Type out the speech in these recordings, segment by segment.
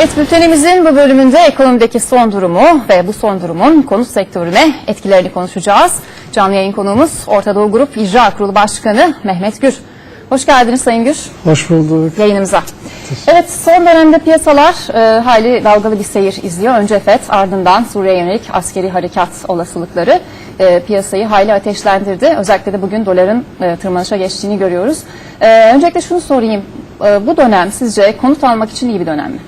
Evet bültenimizin bu bölümünde ekonomideki son durumu ve bu son durumun konut sektörüne etkilerini konuşacağız. Canlı yayın konuğumuz Orta Doğu Grup İcra Kurulu Başkanı Mehmet Gür. Hoş geldiniz Sayın Gür Hoş bulduk. yayınımıza. Evet son dönemde piyasalar e, hayli dalgalı bir seyir izliyor. Önce FED ardından Suriye yönelik askeri harekat olasılıkları e, piyasayı hayli ateşlendirdi. Özellikle de bugün doların e, tırmanışa geçtiğini görüyoruz. E, öncelikle şunu sorayım. E, bu dönem sizce konut almak için iyi bir dönem mi?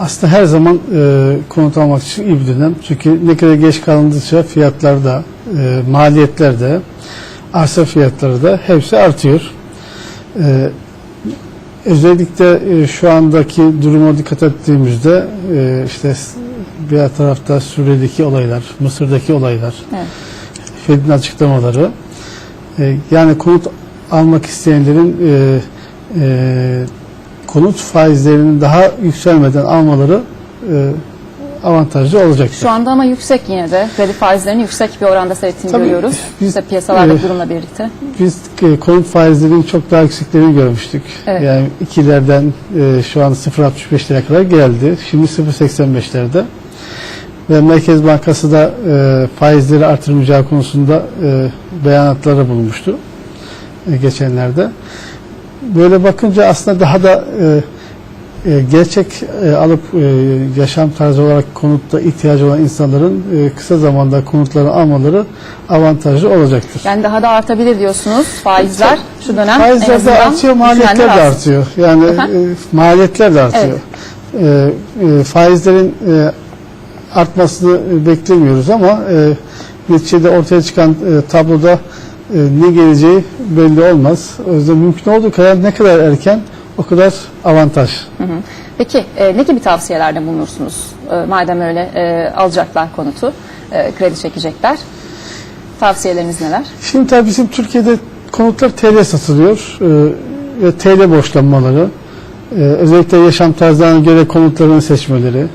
Aslında her zaman e, konut almak için iyi bir dönem. Çünkü ne kadar geç kalındıkça fiyatlar da, e, maliyetler de, arsa fiyatları da hepsi artıyor. E, özellikle e, şu andaki duruma dikkat ettiğimizde e, işte bir tarafta Suriye'deki olaylar, Mısır'daki olaylar, Evet. Fed'in açıklamaları. E, yani konut almak isteyenlerin e, e, konut faizlerinin daha yükselmeden almaları e, avantajlı olacaktır. Şu anda ama yüksek yine de. Kredi faizlerinin yüksek bir oranda seyrettiğini Tabii, görüyoruz. biz, İşte piyasalardaki e, durumla birlikte. Biz e, konut faizlerinin çok daha yükseklerini görmüştük. Evet. Yani ikilerden e, şu an 0.65'lere kadar geldi. Şimdi 0.85'lerde. Ve Merkez Bankası da e, faizleri artırmayacağı konusunda e, beyanatları bulmuştu e, geçenlerde. Böyle bakınca aslında daha da e, e, gerçek e, alıp e, yaşam tarzı olarak konutta ihtiyacı olan insanların e, kısa zamanda konutları almaları avantajlı olacaktır. Yani daha da artabilir diyorsunuz faizler şu dönem Faizler de artıyor, maliyetler de artıyor. Yani e, maliyetler de artıyor. E, e, faizlerin e, artmasını e, beklemiyoruz ama e, neticede ortaya çıkan e, tabloda e, ne geleceği belli olmaz. O yüzden mümkün olduğu kadar ne kadar erken o kadar avantaj. Hı hı. Peki e, ne gibi tavsiyelerde bulunursunuz? E, madem öyle e, alacaklar konutu, e, kredi çekecekler. Tavsiyeleriniz neler? Şimdi tabii bizim Türkiye'de konutlar TL satılıyor e, ve TL borçlanmaları, e, özellikle yaşam tarzlarına göre konutlarını seçmeleri,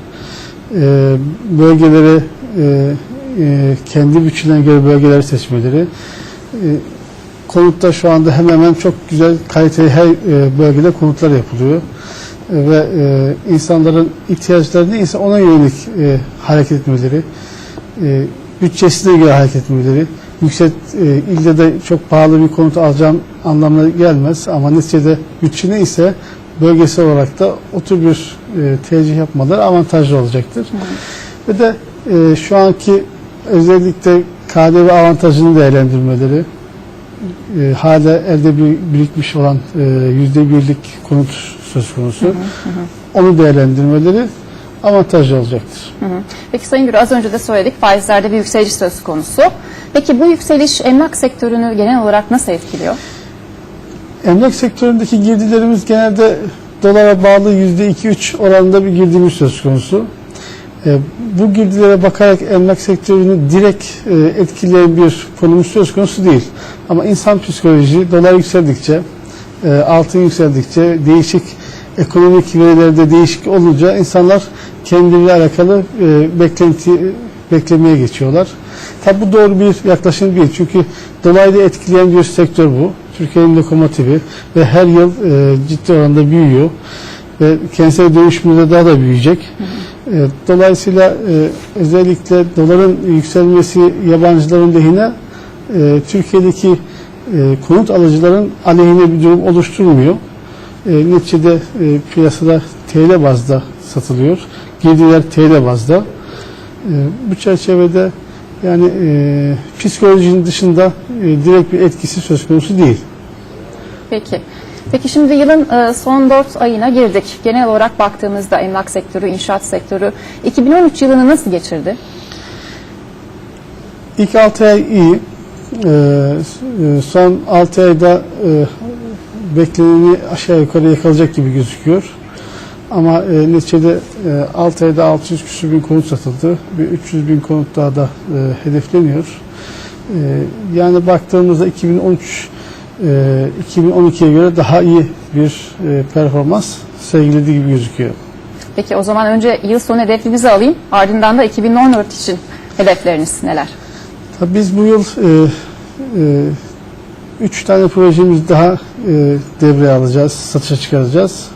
e, bölgeleri e, e, kendi bütçelerine göre bölgeleri seçmeleri, konutta şu anda hemen hemen çok güzel kaliteli her e, bölgede konutlar yapılıyor. E, ve e, insanların ihtiyaçları neyse ona yönelik e, hareket etmeleri, bütçesine göre hareket etmeleri, yüksek ilde de çok pahalı bir konut alacağım anlamına gelmez ama neticede bütçe neyse bölgesel olarak da o tür bir tercih yapmaları avantajlı olacaktır. Ve de şu anki özellikle KDV avantajını değerlendirmeleri, e, hala elde bir birikmiş olan e, yüzde birlik konut söz konusu. Onu değerlendirmeleri avantajlı olacaktır. Hı hı. Peki Sayın Gür az önce de söyledik faizlerde bir yükseliş söz konusu. Peki bu yükseliş emlak sektörünü genel olarak nasıl etkiliyor? Emlak sektöründeki girdilerimiz genelde dolara bağlı yüzde iki üç oranında bir girdimiz söz konusu. E, bu girdilere bakarak emlak sektörünü direkt e, etkileyen bir konumuz söz konusu değil. Ama insan psikoloji dolar yükseldikçe, e, altın yükseldikçe, değişik ekonomik verilerde değişik olunca insanlar kendileriyle alakalı beklenti beklemeye geçiyorlar. Tabi bu doğru bir yaklaşım değil. Çünkü dolaylı etkileyen bir sektör bu. Türkiye'nin lokomotifi ve her yıl ciddi oranda büyüyor ve kentsel dönüşümde daha da büyüyecek. E, dolayısıyla e, özellikle doların yükselmesi yabancıların lehine e, Türkiye'deki e, konut alıcıların aleyhine bir durum oluşturmuyor. E, neticede e, piyasada TL bazda satılıyor. Girdiler TL bazda. E, bu çerçevede yani e, psikolojinin dışında e, direkt bir etkisi söz konusu değil. Peki. Peki şimdi yılın e, son 4 ayına girdik. Genel olarak baktığımızda emlak sektörü, inşaat sektörü 2013 yılını nasıl geçirdi? İlk 6 ay iyi. Ee, e, son 6 ayda e, bekleneni aşağı yukarı yakalayacak gibi gözüküyor. Ama e, neticede e, 6 ayda 600 küsur bin konut satıldı. Bir 300 bin konut daha da e, hedefleniyor. E, yani baktığımızda 2013 e, 2012'ye göre daha iyi bir e, performans sergilediği gibi gözüküyor. Peki o zaman önce yıl sonu hedefimizi alayım. Ardından da 2014 için hedefleriniz neler? Tabii biz bu yıl e, e, üç tane projemiz daha e, devreye alacağız, satışa çıkaracağız.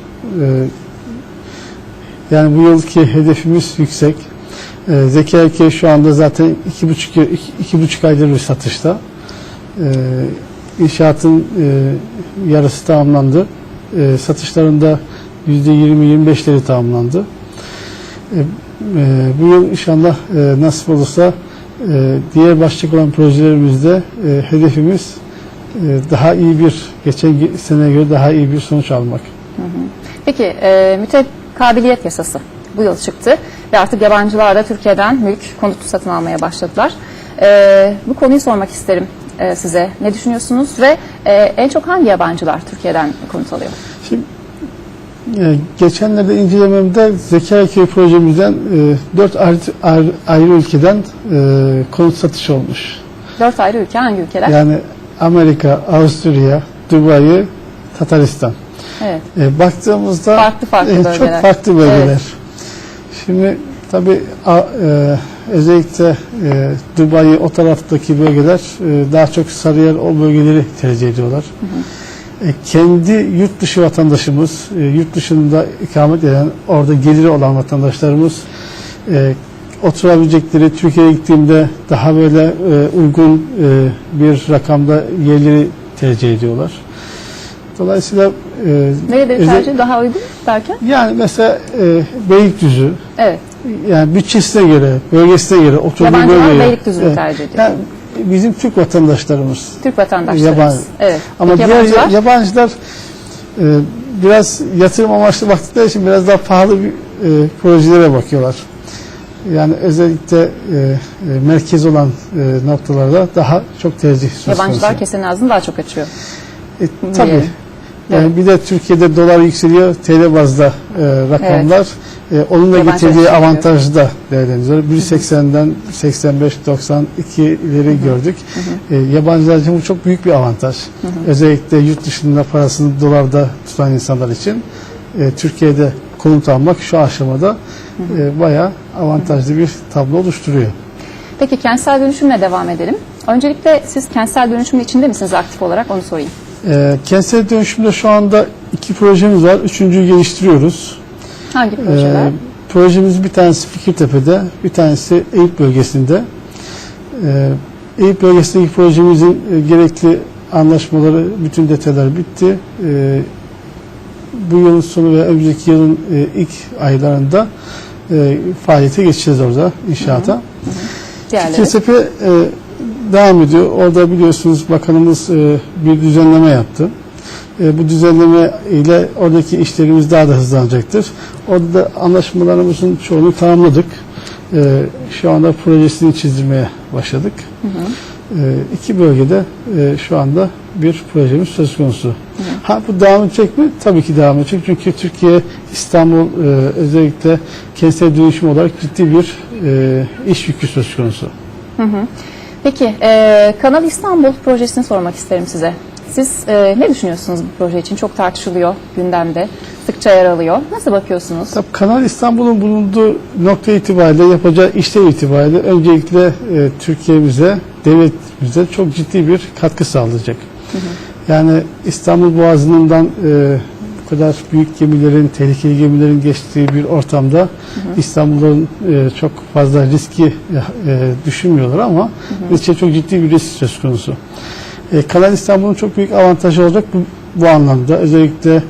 E, Yani bu yılki hedefimiz yüksek. E, Zeki Erkeği şu anda zaten iki buçuk, iki, iki buçuk aydır bir satışta. E, inşaatın e, yarısı tamamlandı. E, satışlarında yüzde 20-25'leri tamamlandı. E, e, bu yıl inşallah e, nasip olursa e, diğer başlık olan projelerimizde e, hedefimiz e, daha iyi bir geçen ge- seneye göre daha iyi bir sonuç almak. Peki e, mütekkabiliyet yasası bu yıl çıktı ve artık yabancılar da Türkiye'den mülk konut satın almaya başladılar. E, bu konuyu sormak isterim e, size. Ne düşünüyorsunuz ve e, en çok hangi yabancılar Türkiye'den konut alıyor? Şimdi e, geçenlerde incelememde Zekeriyaköy projemizden e, 4 ayrı, ayrı, ayrı ülkeden e, konut satışı olmuş. Dört ayrı ülke hangi ülkeler? Yani Amerika, Avusturya, Dubai, Tataristan. Evet. E, baktığımızda Farklı farklı e, bölgeler. çok farklı bölgeler. Evet. Şimdi tabii a- e, özellikle e, Dubai o taraftaki bölgeler e, daha çok Sarıyer o bölgeleri tercih ediyorlar. E, kendi yurt dışı vatandaşımız, e, yurt dışında ikamet eden, orada geliri olan vatandaşlarımız e, oturabilecekleri Türkiye'ye gittiğinde daha böyle e, uygun e, bir rakamda yerleri tercih ediyorlar. Dolayısıyla e, özel- tercih daha uygun derken? yani mesela e, Beylikdüzü Evet. Yani bütçesine göre, bölgesine göre oturduğu Yabancılar bölgeye. Beylikdüzü'nü Evet. tercih ediyor. Yani bizim Türk vatandaşlarımız. Türk vatandaşlarımız. Yabancı. Evet. Ama Peki diğer yabancılar? yabancılar, e, biraz yatırım amaçlı baktıkları için biraz daha pahalı bir e, projelere bakıyorlar. Yani özellikle e, e, merkez olan e, noktalarda daha çok tercih söz konusu. Yabancılar kesenin ağzını daha çok açıyor. E, tabii. diyelim. Yani bir de Türkiye'de dolar yükseliyor, TL bazda e, rakamlar. E, onun da Yabancı getirdiği yükseliyor. avantajı da değerlendiriyoruz. 1.80'den 85-92'leri gördük. E, yabancılar için bu çok büyük bir avantaj. Özellikle yurt dışında parasını dolarda tutan insanlar için e, Türkiye'de konut almak şu aşamada e, bayağı avantajlı bir tablo oluşturuyor. Peki kentsel dönüşümle devam edelim. Öncelikle siz kentsel dönüşümün içinde misiniz aktif olarak onu sorayım. E, kentsel dönüşümde şu anda iki projemiz var. Üçüncüyü geliştiriyoruz. Hangi projeler? Ee, projemiz bir tanesi Fikirtepe'de, bir tanesi Eyüp bölgesinde. Ee, Eyüp bölgesindeki projemizin e, gerekli anlaşmaları, bütün detaylar bitti. Ee, bu yılın sonu ve önümüzdeki yılın e, ilk aylarında e, faaliyete geçeceğiz orada inşaata. Diğerleri. Fikirtepe e, devam ediyor. Orada biliyorsunuz bakanımız e, bir düzenleme yaptı. E, bu düzenleme ile oradaki işlerimiz daha da hızlanacaktır. Orada da anlaşmalarımızın çoğunu tamamladık. E, şu anda projesini çizdirmeye başladık. E, iki bölgede e, şu anda bir projemiz söz konusu. Ha bu devam edecek mi? Tabii ki devam edecek. Çünkü Türkiye, İstanbul e, özellikle kentsel dönüşüm olarak ciddi bir e, iş yükü söz konusu. Peki e, Kanal İstanbul projesini sormak isterim size. Siz e, ne düşünüyorsunuz bu proje için? Çok tartışılıyor gündemde. Sıkça yer alıyor. Nasıl bakıyorsunuz? Tabii Kanal İstanbul'un bulunduğu nokta itibariyle yapacağı işlev itibariyle öncelikle e, Türkiye'mize, devletimize çok ciddi bir katkı sağlayacak. Yani İstanbul Boğazı'ndan e, bu kadar büyük gemilerin, tehlikeli gemilerin geçtiği bir ortamda İstanbul'un e, çok fazla riski e, düşünmüyorlar ama riske çok ciddi bir risk söz konusu. E, Kanal İstanbul'un çok büyük avantajı olacak bu, bu anlamda. Özellikle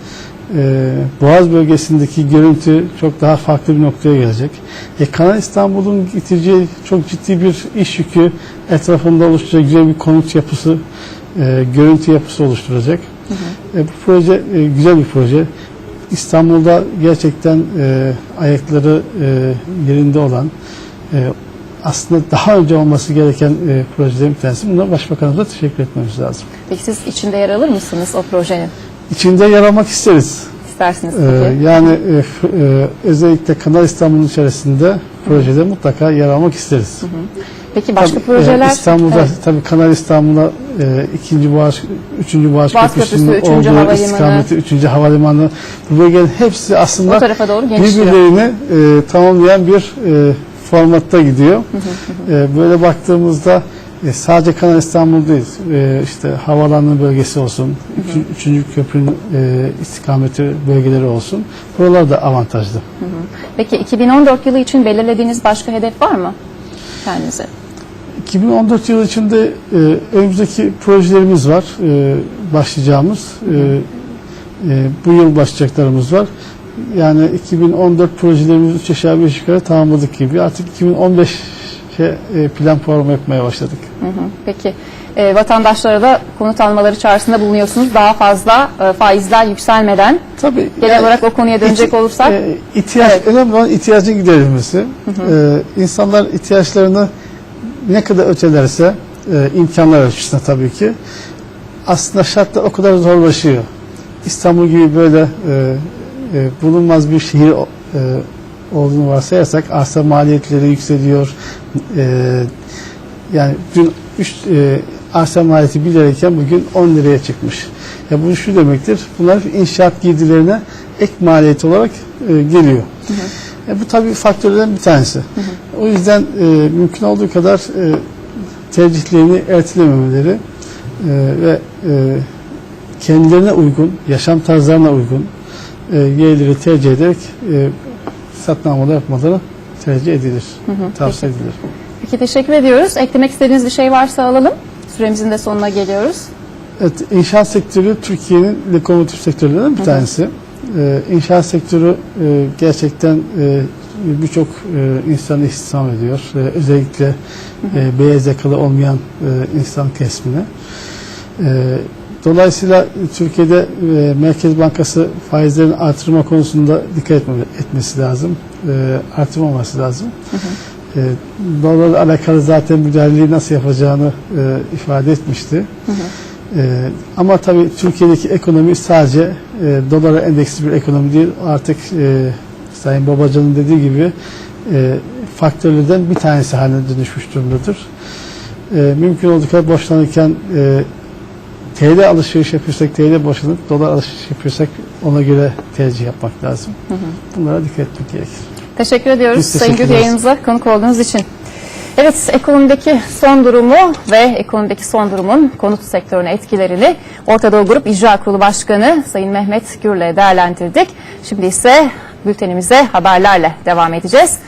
e, Boğaz bölgesindeki görüntü çok daha farklı bir noktaya gelecek. E, Kanal İstanbul'un getireceği çok ciddi bir iş yükü etrafında oluşturacak güzel bir konut yapısı, e, görüntü yapısı oluşturacak. E, bu proje e, güzel bir proje. İstanbul'da gerçekten e, ayakları e, yerinde olan e, aslında daha önce olması gereken e, projelerin bir tanesi. Buna Başbakanımıza teşekkür etmemiz lazım. Peki siz içinde yer alır mısınız o projenin? İçinde yer almak isteriz. İstersiniz Ee, peki. yani e, e, özellikle Kanal İstanbul'un içerisinde projede mutlaka yer almak isteriz. Peki başka Tabii, projeler? e, İstanbul'da Evet. tabii Kanal İstanbul'a e, ikinci Boğaz, üçüncü Boğaz, Boğaz Köprüsü'nün Köprüsü, üçüncü olduğu havalimanı. istikameti, üçüncü havalimanı. Bu bölgenin hepsi aslında tarafa doğru genişliyor. birbirlerini e, tamamlayan bir e, formatta gidiyor. E, böyle baktığımızda e, sadece Kanal İstanbul değil, e, işte havaalanı bölgesi olsun, üçü- üçüncü köprünün e, istikameti bölgeleri olsun. Buralar da avantajlı. Peki 2014 yılı için belirlediğiniz başka hedef var mı kendinize? 2014 yılı içinde e, önümüzdeki projelerimiz var, e, başlayacağımız. E, e, bu yıl başlayacaklarımız var. Yani 2014 projelerimizi 3 aşağı 5 yukarı tamamladık gibi. Artık 2015'e e, plan program yapmaya başladık. Hı hı. Peki e, vatandaşlara da konut almaları çağrısında bulunuyorsunuz. Daha fazla e, faizler yükselmeden Tabii. genel yani olarak o konuya dönecek ihti- olursak e, ihtiyaç Evet. önemli olan ihtiyacın giderilmesi. E, insanlar ihtiyaçlarını ne kadar ötelerse e, imkanlar ölçüsünde tabii ki aslında şartlar o kadar zorlaşıyor. İstanbul gibi böyle e, e, bulunmaz bir şehir e, olduğunu varsayarsak arsa maliyetleri yükseliyor. E, yani dün 3 arsa maliyeti 1 lirayken bugün 10 liraya çıkmış. Ya bu şu demektir. Bunlar inşaat girdilerine ek maliyet olarak e, geliyor. E, bu tabii faktörlerden bir tanesi. O yüzden e, mümkün olduğu kadar e, tercihlerini ertelememeleri e, ve e, kendilerine uygun, yaşam tarzlarına uygun e, tercih ederek e, satın almalar yapmaları tercih edilir. Tavsiye edilir. Peki teşekkür ediyoruz. Eklemek istediğiniz bir şey varsa alalım. Süremizin de sonuna geliyoruz. Evet, inşaat sektörü Türkiye'nin lokomotif sektörlerinden bir tanesi. Ee, inşaat sektörü e, gerçekten e, birçok e, insanı istihdam ediyor. E, özellikle e, beyaz yakalı olmayan e, insan kesmine. E, dolayısıyla Türkiye'de e, Merkez Bankası faizlerin artırma konusunda dikkat etme, etmesi lazım. E, artırmaması lazım. E, dolarla alakalı zaten müdahaleyi nasıl yapacağını e, ifade etmişti. Ee, ama tabii Türkiye'deki ekonomi sadece e, dolara endeksli bir ekonomi değil. Artık e, Sayın Babacan'ın dediği gibi e, faktörlerden bir tanesi haline dönüşmüş durumdadır. E, mümkün olduğu kadar borçlanırken e, TL alışveriş yapıyorsak TL borçlanıp dolar alışveriş yapıyorsak ona göre tercih yapmak lazım. Bunlara dikkat etmek gerekir. Teşekkür ediyoruz Biz Sayın Gül yayınımıza konuk olduğunuz için. Evet, ekonomideki son durumu ve ekonomideki son durumun konut sektörüne etkilerini Orta Doğu Grup İcra Kurulu Başkanı Sayın Mehmet Gür'le değerlendirdik. Şimdi ise bültenimize haberlerle devam edeceğiz.